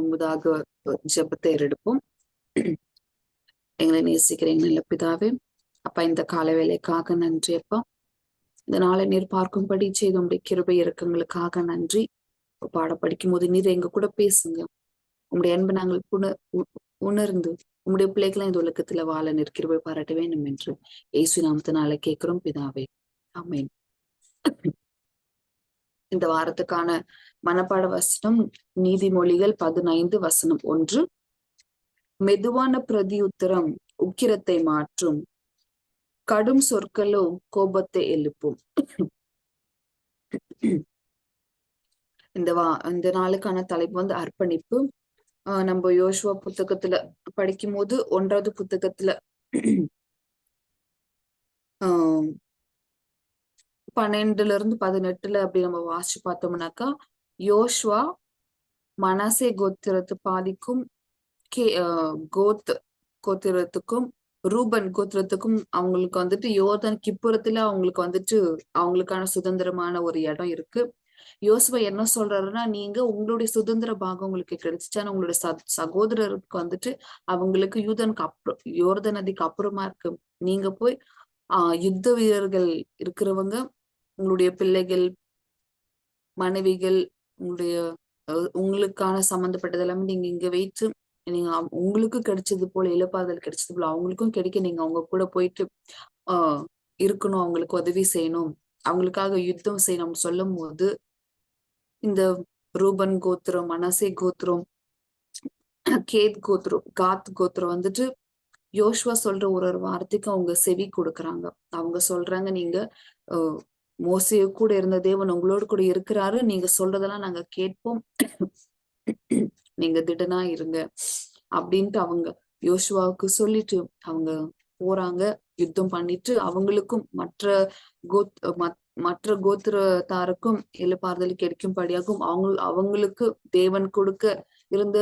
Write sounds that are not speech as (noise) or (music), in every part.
முன்பதாக ஜெபத்தை எடுப்போம் எங்களை நேசிக்கிறேன் நல்ல பிதாவே அப்பா இந்த கால வேலைக்காக நன்றி அப்பா. இந்த நாளை நீர் பார்க்கும்படி செய்த உடைய கிருபை இறக்கங்களுக்காக நன்றி. பாட படிக்கும் போது நீர் எங்க கூட பேசுங்க. உங்களுடைய அன்பு நாங்கள் புன உணர்ந்து உங்களுடைய பிள்ளைகளை இந்த உலகத்துல வாழ நிற்கிறவை பாராட்ட வேண்டும் என்று இயேசு நாமத்தினால கேட்கிறோம் பிதாவே. ஆமேன். இந்த வாரத்துக்கான மனப்பாட வசனம் நீதிமொழிகள் பதினைந்து வசனம் ஒன்று. மெதுவான பிரதியுத்தரம் உக்கிரத்தை மாற்றும். கடும் சொற்களோ கோபத்தை எழுப்பும். இந்த வா இந்த நாளுக்கான தலைப்பு வந்து அர்ப்பணிப்பு. ஆஹ் நம்ம யோசுவா புத்தகத்துல படிக்கும் போது ஒன்றாவது புத்தகத்துல ஆஹ் பன்னெண்டுல இருந்து பதினெட்டுல அப்படி நம்ம வாசிச்சு பார்த்தோம்னாக்கா யோஷ்வா மனசே கோத்திரத்து பாதிக்கும் கே கோத் கோத்திரத்துக்கும் ரூபன் கோத்திரத்துக்கும் அவங்களுக்கு வந்துட்டு யோதன் கிப்புறத்துல அவங்களுக்கு வந்துட்டு அவங்களுக்கான சுதந்திரமான ஒரு இடம் இருக்கு. யோசுவா என்ன சொல்றாருன்னா நீங்க உங்களுடைய சுதந்திர பாகம் உங்களுக்கு கிடைச்சிச்சா. உங்களுடைய சகோதரருக்கு வந்துட்டு அவங்களுக்கு யூதனுக்கு அப்புறம் யோர்த நதிக்கு அப்புறமா இருக்கு. நீங்க போய் ஆஹ் யுத்த வீரர்கள் இருக்கிறவங்க உங்களுடைய பிள்ளைகள் மனைவிகள் உங்களுடைய உங்களுக்கான சம்மந்தப்பட்டது எல்லாமே நீங்க இங்க வைத்து நீங்க உங்களுக்கு கிடைச்சது போல இழப்பாதல் கிடைச்சது போல அவங்களுக்கும் கிடைக்க நீங்க அவங்க கூட போயிட்டு ஆஹ் இருக்கணும் அவங்களுக்கு உதவி செய்யணும். அவங்களுக்காக யுத்தம் செய்யணும் சொல்லும் போது இந்த ரூபன் கோத்திரம் மனசே கோத்திரம் கேத் கோத்திரம் காத் கோத்திரம் வந்துட்டு யோஷ்வா சொல்ற ஒரு ஒரு வார்த்தைக்கு அவங்க செவி கொடுக்குறாங்க. அவங்க சொல்றாங்க நீங்க மோசைய கூட இருந்த தேவன் உங்களோடு கூட இருக்கிறாரு. நீங்க சொல்றதெல்லாம் நாங்க கேட்போம். நீங்க திடனா இருங்க. அப்படின்ட்டு அவங்க யோசுவாவுக்கு சொல்லிட்டு அவங்க போறாங்க. யுத்தம் பண்ணிட்டு அவங்களுக்கும் மற்ற கோத் மற்ற கோத்திரத்தாருக்கும் எழுப்பாறுதல் கிடைக்கும்படியாகவும் அவங்க அவங்களுக்கு தேவன் கொடுக்க இருந்த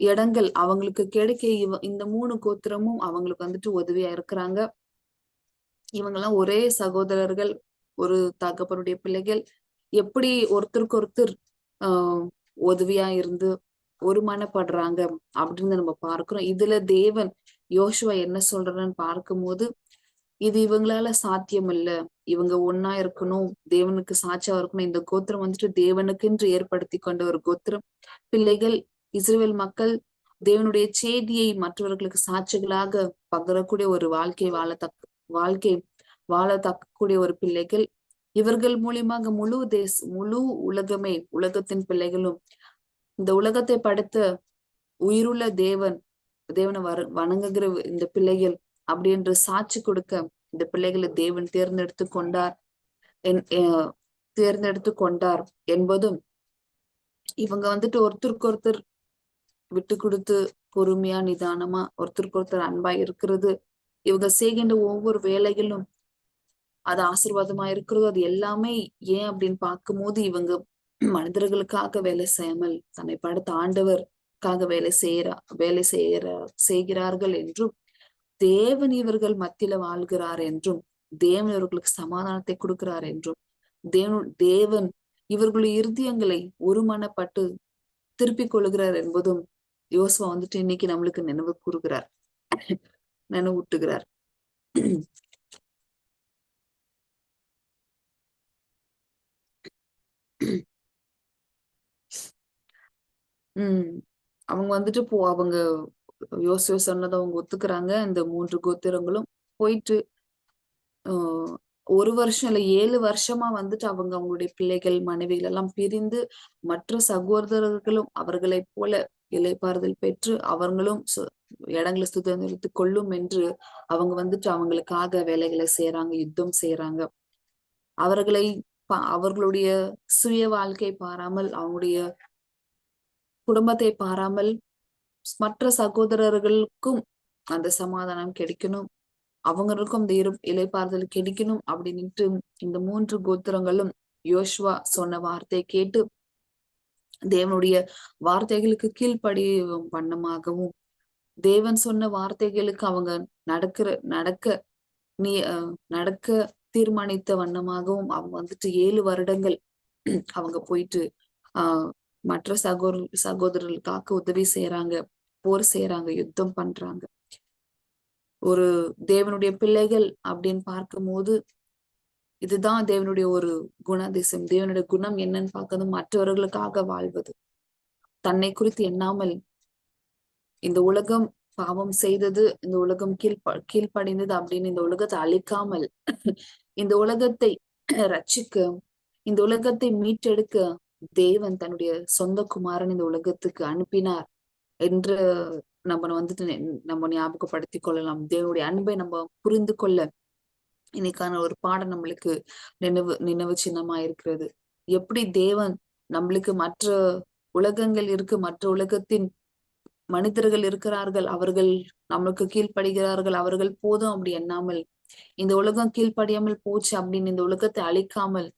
இடங்கள் அவங்களுக்கு கிடைக்க இவ இந்த மூணு கோத்திரமும் அவங்களுக்கு வந்துட்டு உதவியா இருக்கிறாங்க. இவங்கெல்லாம் ஒரே சகோதரர்கள். ஒரு தகப்பனுடைய பிள்ளைகள் எப்படி ஒருத்தருக்கு ஒருத்தர் ஆஹ் உதவியா இருந்து ஒருமானப்படுறாங்க அப்படின்னு நம்ம பார்க்கிறோம். இதுல தேவன் யோசுவா என்ன சொல்றன்னு பார்க்கும்போது இது இவங்களால சாத்தியம் இல்ல இவங்க ஒன்னா இருக்கணும் தேவனுக்கு சாட்சியா இருக்கணும். இந்த கோத்திரம் வந்துட்டு தேவனுக்கென்று ஏற்படுத்தி கொண்ட ஒரு கோத்திரம். பிள்ளைகள் இஸ்ரேல் மக்கள் தேவனுடைய செய்தியை மற்றவர்களுக்கு சாட்சிகளாக பகரக்கூடிய ஒரு வாழ்க்கை வாழத்தக்க வாழ்க்கை வாழ தக்கக்கூடிய ஒரு பிள்ளைகள். இவர்கள் மூலியமாக முழு தேச முழு உலகமே உலகத்தின் பிள்ளைகளும் இந்த உலகத்தை படுத்த உயிருள்ள தேவன் தேவனை வர வணங்குகிற இந்த பிள்ளைகள் அப்படி என்று சாட்சி கொடுக்க இந்த பிள்ளைகளை தேவன் தேர்ந்தெடுத்து கொண்டார். தேர்ந்தெடுத்து கொண்டார் என்பதும் இவங்க வந்துட்டு ஒருத்தருக்கு ஒருத்தர் விட்டு கொடுத்து பொறுமையா நிதானமா ஒருத்தருக்கு ஒருத்தர் அன்பா இருக்கிறது. இவங்க செய்கின்ற ஒவ்வொரு வேலைகளும் அது ஆசிர்வாதமா இருக்கிறதோ அது எல்லாமே ஏன் அப்படின்னு பார்க்கும்போது இவங்க மனிதர்களுக்காக வேலை செய்யாமல் தன்னை படுத்த ஆண்டவர்க்காக வேலை செய்யறா வேலை செய்யற செய்கிறார்கள் என்றும் தேவன் இவர்கள் மத்தியில வாழ்கிறார் என்றும் தேவன் இவர்களுக்கு சமாதானத்தை கொடுக்கிறார் என்றும் தேவன் தேவன் இவர்களுடைய இருதயங்களை ஒருமனப்பட்டு திருப்பிக் கொள்கிறார் என்பதும் யோசுவா வந்துட்டு இன்னைக்கு நம்மளுக்கு நினைவு கூறுகிறார் நினைவூட்டுகிறார். உம் அவங்க வந்துட்டு போ அவங்க யோசிச்சு சொன்னதை அவங்க ஒத்துக்கிறாங்க. இந்த மூன்று கோத்திரங்களும் போயிட்டு ஒரு வருஷம் இல்ல ஏழு வருஷமா வந்துட்டு அவங்க அவங்களுடைய பிள்ளைகள் மனைவிகள் எல்லாம் பிரிந்து மற்ற சகோதரர்களும் அவர்களை போல இலைப்பாறுதல் பெற்று அவங்களும் இடங்களை சுதந்திரத்து கொள்ளும் என்று அவங்க வந்துட்டு அவங்களுக்காக வேலைகளை செய்யறாங்க யுத்தம் செய்யறாங்க அவர்களை அவர்களுடைய சுய வாழ்க்கை பாராமல் அவங்களுடைய குடும்பத்தை பாராமல் மற்ற சகோதரர்களுக்கும் அந்த சமாதானம் கிடைக்கணும். அவங்களுக்கும் இந்த இரு இலைப்பாறுதல் கிடைக்கணும் அப்படின்ட்டு இந்த மூன்று கோத்திரங்களும் யோஷ்வா சொன்ன வார்த்தையை கேட்டு தேவனுடைய வார்த்தைகளுக்கு கீழ்ப்படி வண்ணமாகவும் தேவன் சொன்ன வார்த்தைகளுக்கு அவங்க நடக்கிற நடக்க நீ நடக்க தீர்மானித்த வண்ணமாகவும் அவங்க வந்துட்டு ஏழு வருடங்கள் அவங்க போயிட்டு ஆஹ் மற்ற சகோதர சகோதரர்களுக்காக உதவி செய்யறாங்க போர் செய்யறாங்க யுத்தம் பண்றாங்க. ஒரு தேவனுடைய பிள்ளைகள் அப்படின்னு பார்க்கும்போது இதுதான் தேவனுடைய ஒரு குணாதிசயம். தேவனுடைய குணம் என்னன்னு பார்க்கறது மற்றவர்களுக்காக வாழ்வது. தன்னை குறித்து எண்ணாமல் இந்த உலகம் பாவம் செய்தது இந்த உலகம் கீழ்ப கீழ்ப்படைந்தது அப்படின்னு இந்த உலகத்தை அழிக்காமல் இந்த உலகத்தை ரட்சிக்க இந்த உலகத்தை மீட்டெடுக்க தேவன் தன்னுடைய சொந்த குமாரன் இந்த உலகத்துக்கு அனுப்பினார் என்று நம்ம வந்துட்டு நம்ம ஞாபகப்படுத்திக் கொள்ளலாம். தேவனுடைய அன்பை நம்ம புரிந்து கொள்ள இன்னைக்கான ஒரு பாடம் நம்மளுக்கு நினைவு நினைவு சின்னமா இருக்கிறது. எப்படி தேவன் நம்மளுக்கு மற்ற உலகங்கள் இருக்கு மற்ற உலகத்தின் மனிதர்கள் இருக்கிறார்கள் அவர்கள் நம்மளுக்கு கீழ்ப்படுகிறார்கள் அவர்கள் போதும் அப்படி எண்ணாமல். இந்த உலகம் கீழ்ப்படியாமல் போச்சு அப்படின்னு இந்த உலகத்தை அழிக்காமல்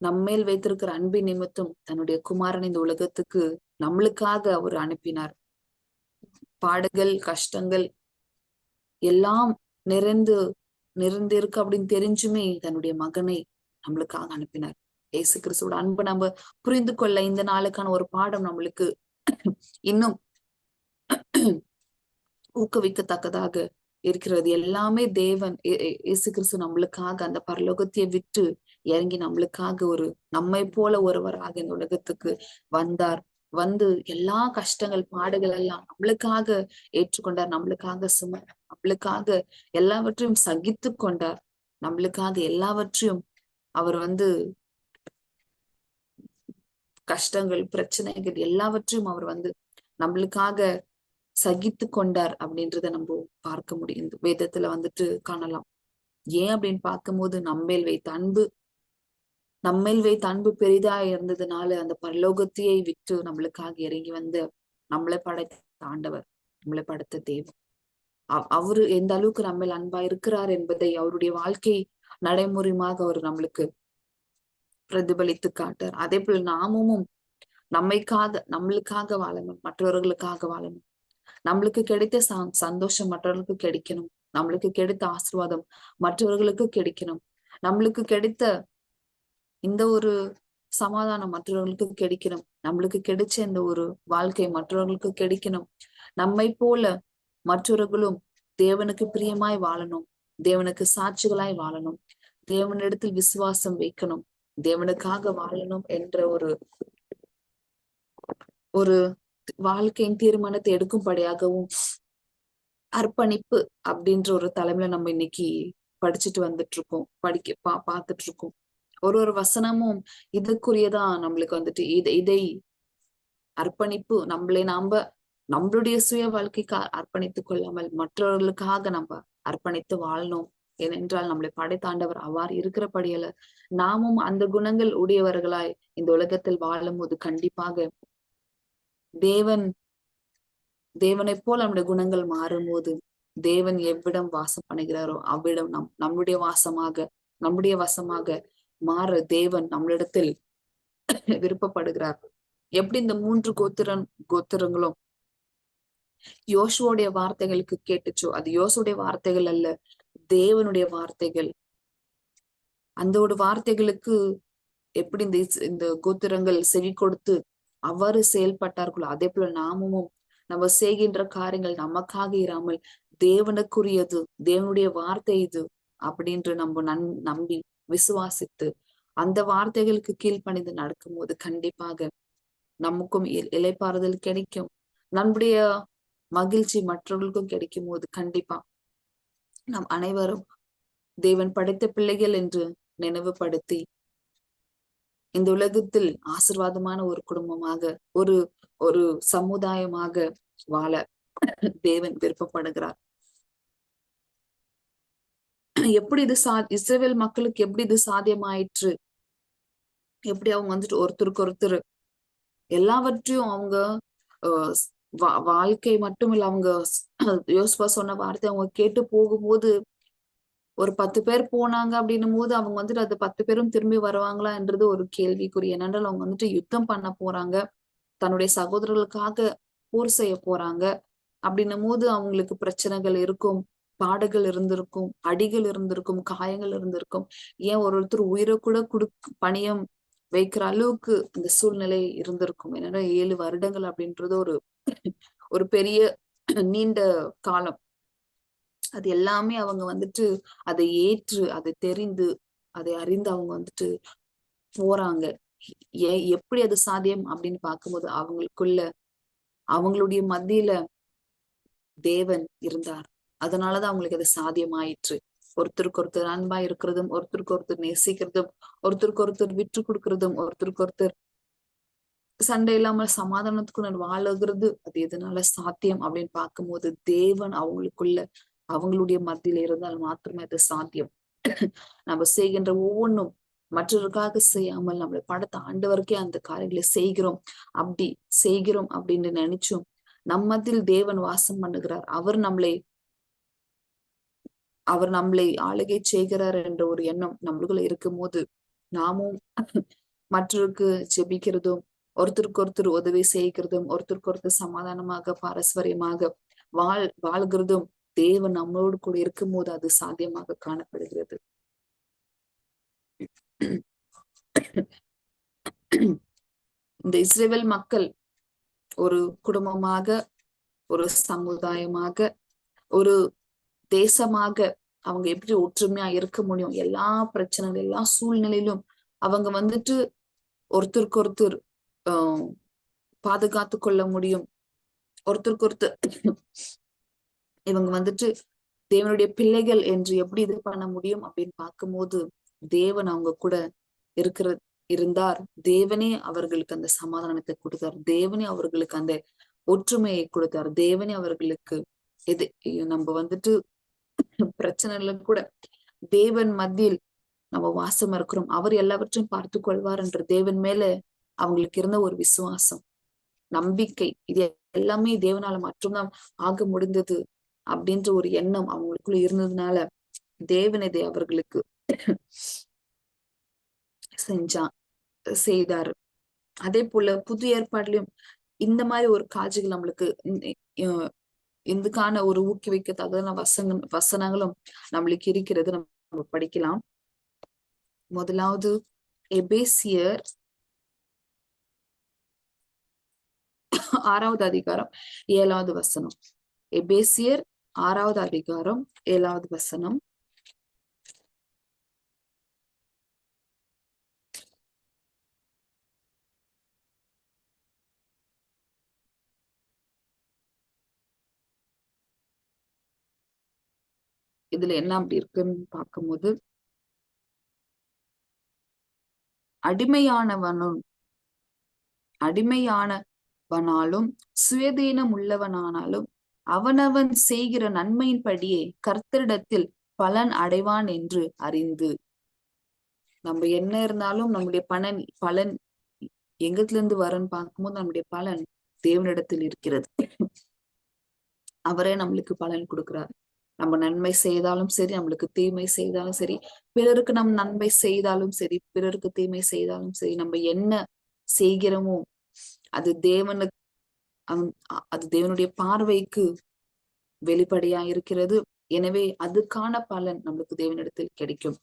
நம்மேல் வைத்திருக்கிற அன்பின் நிமித்தம் தன்னுடைய குமாரன் இந்த உலகத்துக்கு நம்மளுக்காக அவர் அனுப்பினார். பாடுகள் கஷ்டங்கள் எல்லாம் நிறைந்து நிறைந்திருக்கு அப்படின்னு தெரிஞ்சுமே தன்னுடைய மகனை நம்மளுக்காக அனுப்பினார். ஏசு கிறிஸ்துவோட அன்பு நம்ம புரிந்து கொள்ள இந்த நாளுக்கான ஒரு பாடம் நம்மளுக்கு இன்னும் ஊக்குவிக்கத்தக்கதாக இருக்கிறது. எல்லாமே தேவன் இயேசு கிறிஸ்து நம்மளுக்காக அந்த பரலோகத்தையே விட்டு இறங்கி நம்மளுக்காக ஒரு நம்மை போல ஒருவராக இந்த உலகத்துக்கு வந்தார். வந்து எல்லா கஷ்டங்கள் பாடுகள் எல்லாம் நம்மளுக்காக ஏற்றுக்கொண்டார். நம்மளுக்காக சும நம்மளுக்காக எல்லாவற்றையும் சகித்து கொண்டார். நம்மளுக்காக எல்லாவற்றையும் அவர் வந்து கஷ்டங்கள் பிரச்சனைகள் எல்லாவற்றையும் அவர் வந்து நம்மளுக்காக சகித்து கொண்டார் அப்படின்றத நம்ம பார்க்க முடியும். வேதத்துல வந்துட்டு காணலாம். ஏன் அப்படின்னு பார்க்கும்போது நம்மேல் வைத்த அன்பு நம்மேல் வைத்த அன்பு பெரிதா இருந்ததுனால அந்த பரலோகத்தையே விட்டு நம்மளுக்காக இறங்கி வந்து நம்மளை படைத்த ஆண்டவர் நம்மளை படைத்த தேவன். அவரு எந்த அளவுக்கு நம்ம அன்பா இருக்கிறார் என்பதை அவருடைய வாழ்க்கை நடைமுறைமாக அவர் நம்மளுக்கு பிரதிபலித்து காட்டார் அதே போல நாமும் நம்மைக்காக நம்மளுக்காக வாழணும் மற்றவர்களுக்காக வாழணும். நம்மளுக்கு கிடைத்த சந்தோஷம் மற்றவர்களுக்கு கிடைக்கணும். நம்மளுக்கு கிடைத்த ஆசிர்வாதம் மற்றவர்களுக்கு கிடைக்கணும். நம்மளுக்கு கிடைத்த இந்த ஒரு சமாதானம் மற்றவர்களுக்கு கிடைக்கணும். நம்மளுக்கு கிடைச்ச இந்த ஒரு வாழ்க்கை மற்றவர்களுக்கு கிடைக்கணும். நம்மை போல மற்றவர்களும் தேவனுக்கு பிரியமாய் வாழணும். தேவனுக்கு சாட்சிகளாய் வாழணும். தேவனிடத்தில் விசுவாசம் வைக்கணும். தேவனுக்காக வாழணும் என்ற ஒரு ஒரு வாழ்க்கையின் தீர்மானத்தை எடுக்கும்படியாகவும் அர்ப்பணிப்பு அப்படின்ற ஒரு தலைமையில நம்ம இன்னைக்கு படிச்சுட்டு வந்துட்டு இருக்கோம் படிக்க பா பார்த்துட்டு இருக்கோம் ஒரு ஒரு வசனமும் இதுக்குரியதான் நம்மளுக்கு வந்துட்டு இதை இதை அர்ப்பணிப்பு நம்மளே நாம நம்மளுடைய சுய வாழ்க்கைக்கு அர்ப்பணித்துக் கொள்ளாமல் மற்றவர்களுக்காக நம்ம அர்ப்பணித்து வாழணும். ஏனென்றால் நம்மளை படைத்தாண்டவர் அவ்வாறு இருக்கிறபடியல நாமும் அந்த குணங்கள் உடையவர்களாய் இந்த உலகத்தில் வாழும் போது கண்டிப்பாக தேவன் தேவனைப் போல் நம்முடைய குணங்கள் மாறும்போது தேவன் எவ்விடம் வாசம் பண்ணுகிறாரோ அவ்விடம் நம் நம்முடைய வாசமாக நம்முடைய வசமாக மாற தேவன் நம்மளிடத்தில் விருப்பப்படுகிறார். எப்படி இந்த மூன்று கோத்திரன் கோத்திரங்களும் யோசுவோடைய வார்த்தைகளுக்கு கேட்டுச்சோ அது யோசுடைய வார்த்தைகள் அல்ல தேவனுடைய வார்த்தைகள். அந்த ஒரு வார்த்தைகளுக்கு எப்படி இந்த இந்த கோத்திரங்கள் செவி கொடுத்து அவ்வாறு செயல்பட்டார்களோ அதே போல நாமும் நம்ம செய்கின்ற காரியங்கள் நமக்காக இராமல் தேவனுக்குரியது தேவனுடைய வார்த்தை இது அப்படின்று நம்ம நன் நம்பி விசுவாசித்து அந்த வார்த்தைகளுக்கு கீழ்ப்பணிந்து நடக்கும்போது கண்டிப்பாக நமக்கும் இலைப்பாறுதல் கிடைக்கும். நம்முடைய மகிழ்ச்சி மற்றவர்களுக்கும் கிடைக்கும் போது கண்டிப்பா நம் அனைவரும் தேவன் படைத்த பிள்ளைகள் என்று நினைவுபடுத்தி இந்த உலகத்தில் ஆசிர்வாதமான ஒரு குடும்பமாக ஒரு ஒரு சமுதாயமாக வாழ தேவன் விருப்பப்படுகிறார். எப்படி இது சா இஸ்ரேல் மக்களுக்கு எப்படி இது சாத்தியமாயிற்று? எப்படி அவங்க வந்துட்டு ஒருத்தருக்கு ஒருத்தர் எல்லாவற்றையும் அவங்க வாழ்க்கை மட்டும் இல்ல அவங்க யோசுவா சொன்ன வார்த்தை அவங்க கேட்டு போகும்போது ஒரு பத்து பேர் போனாங்க அப்படின்னும் போது அவங்க வந்துட்டு அது பத்து பேரும் திரும்பி வருவாங்களா என்றது ஒரு கேள்விக்குரிய ஏனென்றால் அவங்க வந்துட்டு யுத்தம் பண்ண போறாங்க. தன்னுடைய சகோதரர்களுக்காக போர் செய்ய போறாங்க. அப்படின்னும் போது அவங்களுக்கு பிரச்சனைகள் இருக்கும். பாடுகள் இருந்திருக்கும். அடிகள் இருந்திருக்கும். காயங்கள் இருந்திருக்கும். ஏன் ஒரு ஒருத்தர் உயிரை கூட குடு பணியம் வைக்கிற அளவுக்கு இந்த சூழ்நிலை இருந்திருக்கும். என்னன்னா ஏழு வருடங்கள் அப்படின்றது ஒரு ஒரு பெரிய நீண்ட காலம். அது எல்லாமே அவங்க வந்துட்டு அதை ஏற்று அதை தெரிந்து அதை அறிந்து அவங்க வந்துட்டு போறாங்க. ஏ எப்படி அது சாத்தியம் அப்படின்னு பார்க்கும்போது அவங்களுக்குள்ள அவங்களுடைய மத்தியில தேவன் இருந்தார். அதனாலதான் அவங்களுக்கு அது சாத்தியமாயிற்று. ஒருத்தருக்கு ஒருத்தர் அன்பா இருக்கிறதும் ஒருத்தருக்கு ஒருத்தர் நேசிக்கிறதும் ஒருத்தருக்கு ஒருத்தர் விட்டு கொடுக்கறதும் ஒருத்தருக்கு ஒருத்தர் சண்டை இல்லாமல் சமாதானத்துக்கு வாழுகிறது அது எதனால சாத்தியம் அப்படின்னு பார்க்கும்போது தேவன் அவங்களுக்குள்ள அவங்களுடைய மத்தியில இருந்தால் மாத்திரமே அது சாத்தியம். நம்ம செய்கின்ற ஒவ்வொன்றும் மற்றவருக்காக செய்யாமல் நம்மளை படத்தை ஆண்டவருக்கே அந்த காரியங்களை செய்கிறோம். அப்படி செய்கிறோம் அப்படின்னு நினைச்சோம் நம்மத்தில் தேவன் வாசம் பண்ணுகிறார். அவர் நம்மளை அவர் நம்மளை ஆளுகை செய்கிறார் என்ற ஒரு எண்ணம் நம்மளுக்குள்ள இருக்கும் போது நாமும் மற்றவருக்கு ஜெபிக்கிறதும் ஒருத்தருக்கு ஒருத்தர் உதவி செய்கிறதும் ஒருத்தருக்கு ஒருத்தர் சமாதானமாக பாரஸ்பரியமாக வாழ் வாழ்கிறதும் தேவன் நம்மளோடு கூட இருக்கும் போது அது சாத்தியமாக காணப்படுகிறது. இந்த இஸ்ரேல் மக்கள் ஒரு குடும்பமாக ஒரு சமுதாயமாக ஒரு தேசமாக அவங்க எப்படி ஒற்றுமையா இருக்க முடியும்? எல்லா பிரச்சனைகள் எல்லா சூழ்நிலையிலும் அவங்க வந்துட்டு ஒருத்தருக்கு ஒருத்தர் ஆஹ் பாதுகாத்து கொள்ள முடியும். ஒருத்தருக்கு ஒருத்தர் இவங்க வந்துட்டு தேவனுடைய பிள்ளைகள் என்று எப்படி இது பண்ண முடியும்? அப்படின்னு பார்க்கும்போது தேவன் அவங்க கூட இருக்கிற இருந்தார். தேவனே அவர்களுக்கு அந்த சமாதானத்தை கொடுத்தார். தேவனே அவர்களுக்கு அந்த ஒற்றுமையை கொடுத்தார். தேவனே அவர்களுக்கு எது நம்ம வந்துட்டு பிரச்சனைல கூட தேவன் மத்தியில் நம்ம வாசம் இருக்கிறோம். அவர் எல்லாவற்றையும் பார்த்து கொள்வார் என்ற தேவன் மேல அவங்களுக்கு இருந்த ஒரு விசுவாசம் நம்பிக்கை இது எல்லாமே தேவனால மட்டும்தான் ஆக முடிந்தது அப்படின்ற ஒரு எண்ணம் அவங்களுக்குள்ள இருந்ததுனால தேவன் இதை அவர்களுக்கு செஞ்சான் செய்தாரு. அதே போல புது ஏற்பாடுலயும் இந்த மாதிரி ஒரு காட்சிகள் நம்மளுக்கு இதுக்கான ஒரு ஊக்குவிக்கத்தகுந்த வசங்க வசனங்களும் நம்மளுக்கு இருக்கிறது. நம்ம படிக்கலாம். முதலாவது எபேசியர் ஆறாவது அதிகாரம் ஏழாவது வசனம். எபேசியர் ஆறாவது அதிகாரம் ஏழாவது வசனம். இதுல என்ன அப்படி இருக்குன்னு பார்க்கும்போது அடிமையானவனும் அடிமையானவனாலும் சுயதீனம் உள்ளவனானாலும் அவனவன் செய்கிற நன்மையின்படியே கர்த்தரிடத்தில் பலன் அடைவான் என்று அறிந்து. நம்ம என்ன இருந்தாலும் நம்முடைய பலன் பலன் எங்கத்துல இருந்து வரன்னு பார்க்கும்போது நம்முடைய பலன் தேவனிடத்தில் இருக்கிறது. அவரே நம்மளுக்கு பலன் கொடுக்கிறார். நம்ம நன்மை செய்தாலும் சரி நம்மளுக்கு தீமை செய்தாலும் சரி பிறருக்கு நம் நன்மை செய்தாலும் சரி பிறருக்கு தீமை செய்தாலும் சரி நம்ம என்ன செய்கிறோமோ அது தேவனுக்கு அது தேவனுடைய பார்வைக்கு வெளிப்படையா இருக்கிறது. எனவே அதுக்கான பலன் நம்மளுக்கு தேவனிடத்தில் கிடைக்கும்.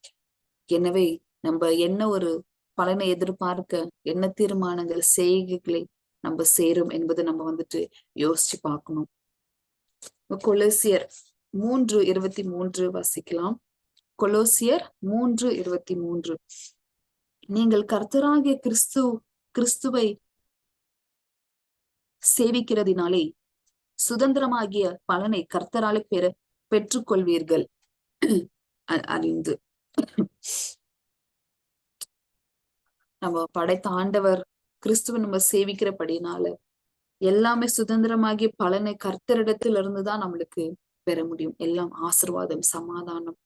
எனவே நம்ம என்ன ஒரு பலனை எதிர்பார்க்க என்ன தீர்மானங்கள் செய்கைகளை நம்ம சேரும் என்பதை நம்ம வந்துட்டு யோசிச்சு பார்க்கணும். கொலோசியர் மூன்று இருபத்தி மூன்று வசிக்கலாம். கொலோசியர் மூன்று இருபத்தி மூன்று. நீங்கள் கர்த்தராகிய கிறிஸ்து கிறிஸ்துவை சேவிக்கிறதினாலே சுதந்திரமாகிய பலனை கர்த்தராலே பெற பெற்றுக்கொள்வீர்கள். அறிந்து. நம்ம படைத்த ஆண்டவர் கிறிஸ்துவ நம்ம சேவிக்கிறபடினால எல்லாமே சுதந்திரமாகிய பலனை கர்த்தரிடத்துல இருந்துதான் நம்மளுக்கு பெற முடியும். எல்லாம் ஆசிர்வாதம் சமாதானம்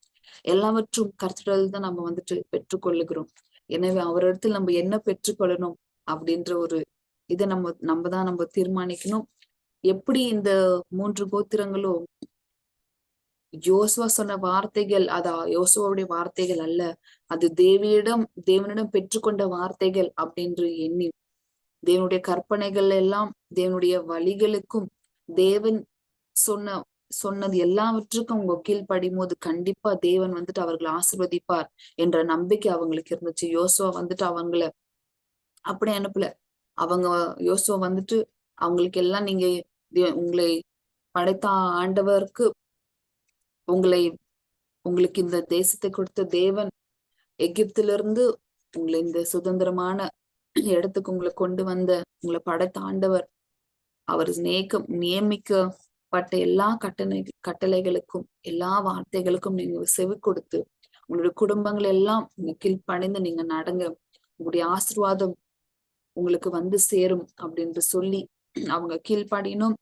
எல்லாவற்றும் கர்த்தரில் தான் நம்ம வந்துட்டு பெற்றுக்கொள்ளுகிறோம். எனவே அவரிடத்தில் நம்ம என்ன பெற்றுக்கொள்ளணும் அப்படின்ற ஒரு இதை நம்ம நம்ம தான் நம்ம தீர்மானிக்கணும். எப்படி இந்த மூன்று கோத்திரங்களும் யோசுவா சொன்ன வார்த்தைகள் அதா யோசுவாவுடைய வார்த்தைகள் அல்ல. அது தேவியிடம் தேவனிடம் பெற்றுக்கொண்ட வார்த்தைகள் அப்படின்று எண்ணி தேவனுடைய கற்பனைகள் எல்லாம் தேவனுடைய வழிகளுக்கும் தேவன் சொன்ன சொன்னது எல்லாவற்றுக்கும் அவங்க கீழ்ப்படியும் போது கண்டிப்பா தேவன் வந்துட்டு அவர்களை ஆசிர்வதிப்பார் என்ற நம்பிக்கை அவங்களுக்கு இருந்துச்சு. யோசுவா வந்துட்டு அவங்கள அப்படி அனுப்பல. அவங்க யோசுவா வந்துட்டு அவங்களுக்கு எல்லாம் நீங்க உங்களை படைத்த ஆண்டவருக்கு உங்களை உங்களுக்கு இந்த தேசத்தை கொடுத்த தேவன் எகிப்திலிருந்து உங்களை இந்த சுதந்திரமான இடத்துக்கு உங்களை கொண்டு வந்த உங்களை படைத்த ஆண்டவர் அவர் நேக்க நியமிக்கப்பட்ட எல்லா கட்டளை கட்டளைகளுக்கும் எல்லா வார்த்தைகளுக்கும் நீங்க செவி கொடுத்து உங்களுடைய குடும்பங்கள் எல்லாம் கீழ் கீழ்ப்படைந்து நீங்க நடங்க. உங்களுடைய ஆசிர்வாதம் உங்களுக்கு வந்து சேரும் அப்படின்னு சொல்லி அவங்க கீழ்ப்படினும்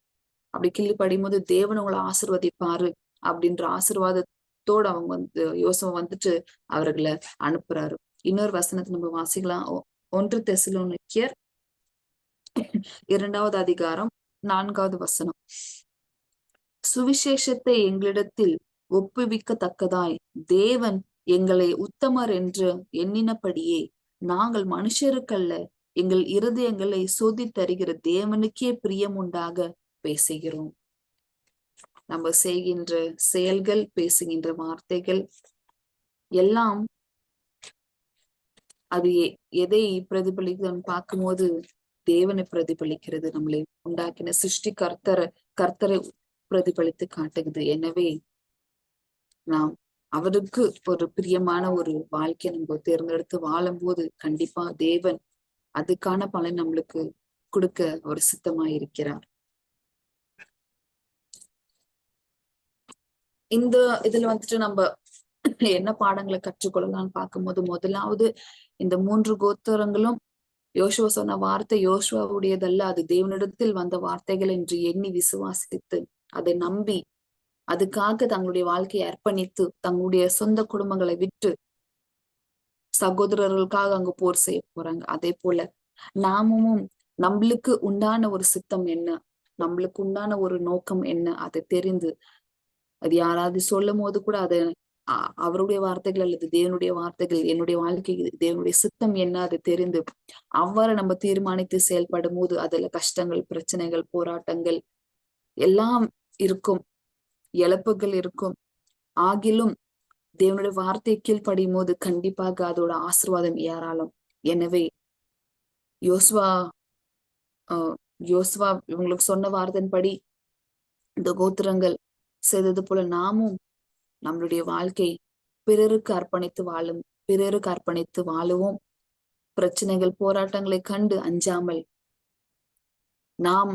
அப்படி கீழ்ப்படியும் போது தேவன் உங்களை ஆசிர்வதிப்பாரு அப்படின்ற ஆசிர்வாதத்தோடு அவங்க வந்து யோசனை வந்துட்டு அவர்களை அனுப்புறாரு. இன்னொரு வசனத்தை நம்ம வாசிக்கலாம். ஒன்று தெசிலோனிக்கியர் இரண்டாவது அதிகாரம் நான்காவது வசனம். சுவிசேஷத்தை எங்களிடத்தில் ஒப்புவிக்கத்தக்கதாய் தேவன் எங்களை உத்தமர் என்று எண்ணினபடியே நாங்கள் மனுஷருக்கல்ல எங்கள் இருதயங்களை சோதி தருகிற தேவனுக்கே பிரியம் உண்டாக பேசுகிறோம். நம்ம செய்கின்ற செயல்கள் பேசுகின்ற வார்த்தைகள் எல்லாம் அது எதை பிரதிபலிக்குதுன்னு பார்க்கும்போது தேவனை பிரதிபலிக்கிறது நம்மளை உண்டாக்கின சிருஷ்டி கர்த்தரை கர்த்தரை பிரதிபலித்து காட்டுகிறது. எனவே நாம் அவருக்கு ஒரு பிரியமான ஒரு வாழ்க்கையை நம்ம தேர்ந்தெடுத்து வாழும்போது கண்டிப்பா தேவன் அதுக்கான பலன் நம்மளுக்கு கொடுக்க ஒரு சித்தமா இருக்கிறார் இந்த இதுல வந்துட்டு நம்ம என்ன பாடங்களை கற்றுக்கொள்ளலாம்னு பார்க்கும்போது முதலாவது இந்த மூன்று கோத்தரங்களும் யோசுவா சொன்ன வார்த்தை யோசுவாவுடையதல்ல அது தேவனிடத்தில் வந்த வார்த்தைகள் என்று எண்ணி விசுவாசித்து அதை நம்பி அதுக்காக தங்களுடைய வாழ்க்கையை அர்ப்பணித்து தங்களுடைய சொந்த குடும்பங்களை விட்டு சகோதரர்களுக்காக அங்க போர் செய்ய போறாங்க. அதே போல நாமும் நம்மளுக்கு உண்டான ஒரு சித்தம் என்ன? நம்மளுக்கு உண்டான ஒரு நோக்கம் என்ன? அதை தெரிந்து அது யாராவது சொல்லும் போது கூட அதை அவருடைய வார்த்தைகள் அல்லது தேவனுடைய வார்த்தைகள் என்னுடைய வாழ்க்கை தேவனுடைய சித்தம் என்ன? அதை தெரிந்து அவ்வாறு நம்ம தீர்மானித்து செயல்படும் போது அதுல கஷ்டங்கள் பிரச்சனைகள் போராட்டங்கள் எல்லாம் இருக்கும். இழப்புகள் இருக்கும். ஆகிலும் தேவனுடைய வார்த்தை கீழ்ப்படியும் போது கண்டிப்பாக அதோட ஆசிர்வாதம் ஏறாலும் எனவே யோசுவா யோசுவா இவங்களுக்கு சொன்ன வார்த்தையின்படி இந்த கோத்திரங்கள் செய்தது போல நாமும் நம்மளுடைய வாழ்க்கை பிறருக்கு அர்ப்பணித்து வாழும் பிறருக்கு அர்ப்பணித்து வாழுவோம். பிரச்சனைகள் போராட்டங்களை கண்டு அஞ்சாமல் நாம்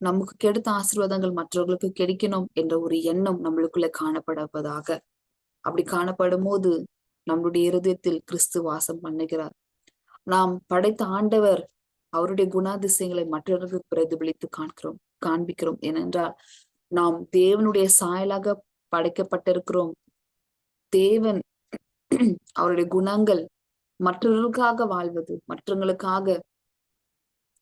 நமக்கு கெடுத்த ஆசீர்வாதங்கள் மற்றவர்களுக்கு கிடைக்கணும் என்ற ஒரு எண்ணம் நம்மளுக்குள்ள காணப்படுவதாக அப்படி காணப்படும் போது நம்மளுடைய இருதயத்தில் கிறிஸ்து வாசம் பண்ணுகிறார். நாம் படைத்த ஆண்டவர் அவருடைய குணாதிசயங்களை மற்றவர்களுக்கு பிரதிபலித்து காண்கிறோம் காண்பிக்கிறோம். ஏனென்றால் நாம் தேவனுடைய சாயலாக படைக்கப்பட்டிருக்கிறோம். தேவன் அவருடைய குணங்கள் மற்றவர்களுக்காக வாழ்வது மற்றவங்களுக்காக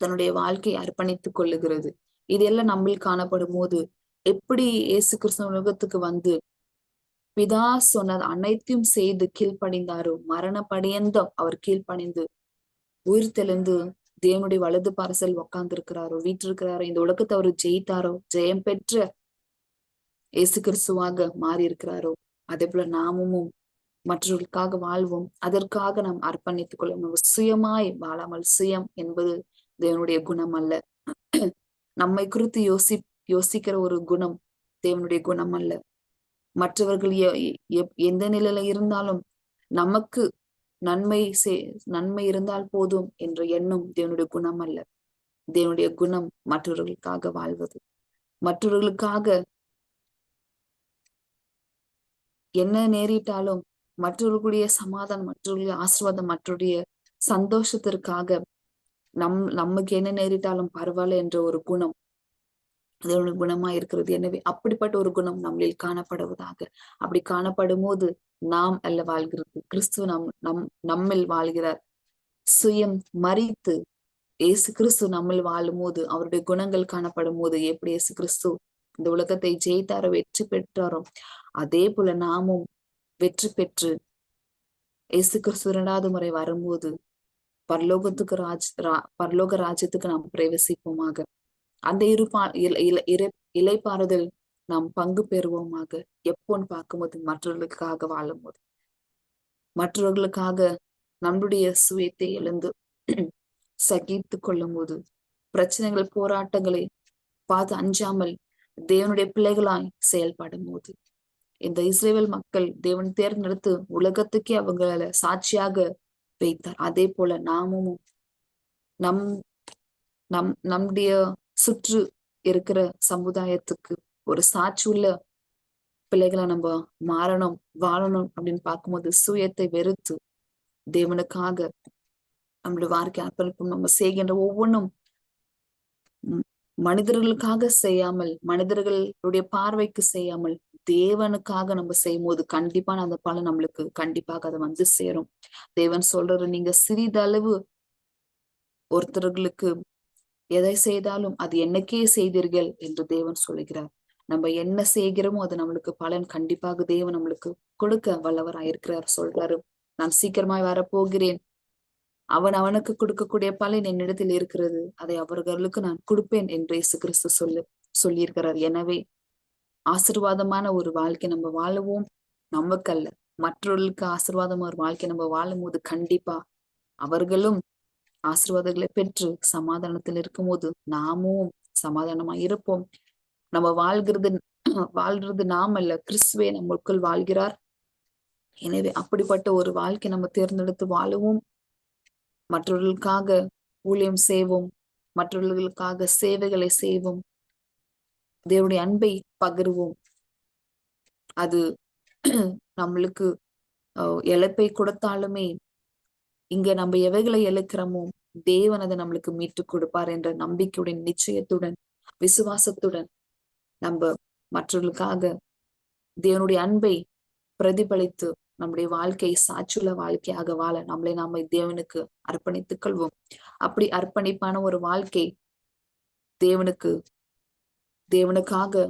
தன்னுடைய வாழ்க்கையை அர்ப்பணித்துக் கொள்ளுகிறது. இதெல்லாம் நம்மில் காணப்படும் போது எப்படி இயேசு கிறிஸ்தவ உலகத்துக்கு வந்து பிதா சொன்னது அனைத்தையும் செய்து கீழ்ப்படிந்தாரோ? மரண படியந்தம் அவர் கீழ்ப்பணிந்து உயிர் தெளிந்து தேவனுடைய வலது பரசல் உக்காந்து இருக்கிறாரோ வீட்டிருக்கிறாரோ இந்த உலகத்தை அவர் ஜெயித்தாரோ? ஜெயம் பெற்ற இயேசு கிறிஸ்துவாக மாறி இருக்கிறாரோ அதே போல நாமும் மற்றவர்களுக்காக வாழ்வோம். அதற்காக நாம் அர்ப்பணித்துக் கொள்ளும் சுயமாய் வாழாமல் சுயம் என்பது தேவனுடைய குணம் அல்ல. நம்மை குறித்து யோசி யோசிக்கிற ஒரு குணம் தேவனுடைய குணம் அல்ல. மற்றவர்கள் எந்த நிலையில இருந்தாலும் நமக்கு நன்மை நன்மை இருந்தால் போதும் என்ற எண்ணம் தேவனுடைய குணம் அல்ல. தேவனுடைய குணம் மற்றவர்களுக்காக வாழ்வது. மற்றவர்களுக்காக என்ன நேரிட்டாலும் மற்றவர்களுடைய சமாதானம் மற்றவர்களுடைய ஆசிர்வாதம் மற்றவருடைய சந்தோஷத்திற்காக நம் நமக்கு என்ன நேரிட்டாலும் பரவாயில்ல என்ற ஒரு குணம் அதனுடைய குணமா இருக்கிறது. எனவே அப்படிப்பட்ட ஒரு குணம் நம்மளில் காணப்படுவதாக. அப்படி காணப்படும் போது நாம் அல்ல வாழ்கிறது. கிறிஸ்துவ நம் நம் நம்மில் வாழ்கிறார். சுயம் மறித்து இயேசு கிறிஸ்து நம்மில் வாழும் போது அவருடைய குணங்கள் காணப்படும் போது எப்படி ஏசு கிறிஸ்து இந்த உலகத்தை ஜெயித்தாரோ வெற்றி பெற்றாரோ அதே போல நாமும் வெற்றி பெற்று இயேசு கிறிஸ்து இரண்டாவது முறை வரும்போது பரலோகத்துக்கு ராஜ் பரலோக ராஜ்யத்துக்கு நாம் பிரவேசிப்போமாக. அந்த இருப்பா இலைப்பாறுதல் நாம் பங்கு பெறுவோமாக. எப்போன்னு பார்க்கும்போது மற்றவர்களுக்காக வாழும் போது மற்றவர்களுக்காக நம்முடைய சுயத்தை எழுந்து (clears throat) சகித்து கொள்ளும் போது பிரச்சனைகள் போராட்டங்களை பார்த்து அஞ்சாமல் தேவனுடைய பிள்ளைகளாய் செயல்படும் போது இந்த இஸ்ரேல் மக்கள் தேவன் தேர்ந்தெடுத்து உலகத்துக்கே அவங்கள சாட்சியாக வைத்தார். அதே போல நாமும் நம் நம் நம்முடைய சுற்று இருக்கிற சமுதாயத்துக்கு ஒரு சாட்சி உள்ள பிள்ளைகளை நம்ம மாறணும் வாழணும் அப்படின்னு பார்க்கும்போது சுயத்தை வெறுத்து தேவனுக்காக நம்மளுடைய வாழ்க்கை அர்ப்பணிப்பும். நம்ம செய்கின்ற ஒவ்வொன்றும் மனிதர்களுக்காக செய்யாமல் மனிதர்களுடைய பார்வைக்கு செய்யாமல் தேவனுக்காக நம்ம செய்யும் போது கண்டிப்பான அந்த பலன் நம்மளுக்கு கண்டிப்பாக அதை வந்து சேரும். தேவன் சொல்றாரு நீங்க சிறிதளவு ஒருத்தர்களுக்கு எதை செய்தாலும் அது என்னைக்கே செய்தீர்கள் என்று தேவன் சொல்லுகிறார். நம்ம என்ன செய்கிறோமோ அது நம்மளுக்கு பலன் கண்டிப்பாக தேவன் நம்மளுக்கு கொடுக்க வல்லவராயிருக்கிறார் சொல்றாரு. நான் சீக்கிரமாய் வரப்போகிறேன். அவன் அவனுக்கு கொடுக்கக்கூடிய பலன் என்னிடத்தில் இருக்கிறது. அதை அவர்களுக்கு நான் கொடுப்பேன் என்று இயேசு கிறிஸ்து சொல்லு சொல்லியிருக்கிறார். எனவே ஆசிர்வாதமான ஒரு வாழ்க்கை நம்ம வாழவும். நமக்கல்ல மற்றவர்களுக்கு ஆசிர்வாதமான ஒரு வாழ்க்கை நம்ம வாழும் போது கண்டிப்பா அவர்களும் ஆசிர்வாதங்களை பெற்று சமாதானத்தில் இருக்கும் போது நாமும் சமாதானமா இருப்போம். நம்ம வாழ்கிறது வாழ்றது நாம் அல்ல கிறிஸ்துவே நம்மளுக்குள் வாழ்கிறார். எனவே அப்படிப்பட்ட ஒரு வாழ்க்கை நம்ம தேர்ந்தெடுத்து வாழவும். மற்றவர்களுக்காக ஊழியம் செய்வோம். மற்றவர்களுக்காக சேவைகளை செய்வோம். தேவனுடைய அன்பை பகிர்வோம். அது நம்மளுக்கு இழப்பை கொடுத்தாலுமே இங்க நம்ம எவைகளை எழுக்கிறோமோ தேவன் அதை நம்மளுக்கு மீட்டு கொடுப்பார் என்ற நம்பிக்கையுடன் நிச்சயத்துடன் விசுவாசத்துடன் நம்ம மற்றவர்களுக்காக தேவனுடைய அன்பை பிரதிபலித்து நம்முடைய வாழ்க்கையை சாட்சியுள்ள வாழ்க்கையாக வாழ நம்மளை நாம தேவனுக்கு அர்ப்பணித்துக் கொள்வோம். அப்படி அர்ப்பணிப்பான ஒரு வாழ்க்கை தேவனுக்கு தேவனுக்காக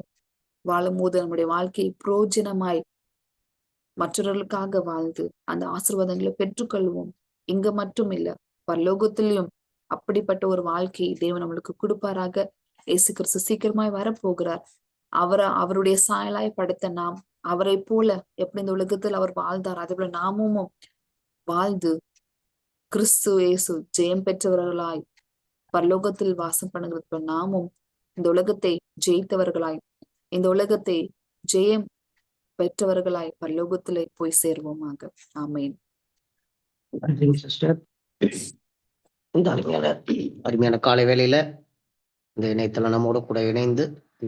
வாழும் போது நம்முடைய வாழ்க்கையை புரோஜனமாய் மற்றவர்களுக்காக வாழ்ந்து அந்த ஆசிர்வாதங்களை பெற்றுக்கொள்வோம். இங்க மட்டும் இல்ல பரலோகத்திலையும் அப்படிப்பட்ட ஒரு வாழ்க்கையை தேவன் நம்மளுக்கு கொடுப்பாராக. இயேசு கிறிஸ்து சீக்கிரமாய் வரப்போகிறார். அவரை அவருடைய சாயலாய் படைத்த நாம் அவரை போல எப்படி இந்த உலகத்தில் அவர் வாழ்ந்தார் அதே போல நாமும் வாழ்ந்து கிறிஸ்து இயேசு ஜெயம் பெற்றவர்களாய் பரலோகத்தில் வாசம் பண்ணுகிறது நாமும் இந்த உலகத்தை ஜெயித்தவர்களாய் இந்த உலகத்தை ஜெயம் பெற்றவர்களாய் பரலோகத்திலே போய் சேர்வோமாக. ஆமேன். சிஸ்டர் இந்த அருமையான அருமையான காலை வேளையில இந்த இணையத்துல நம்மோட கூட இணைந்து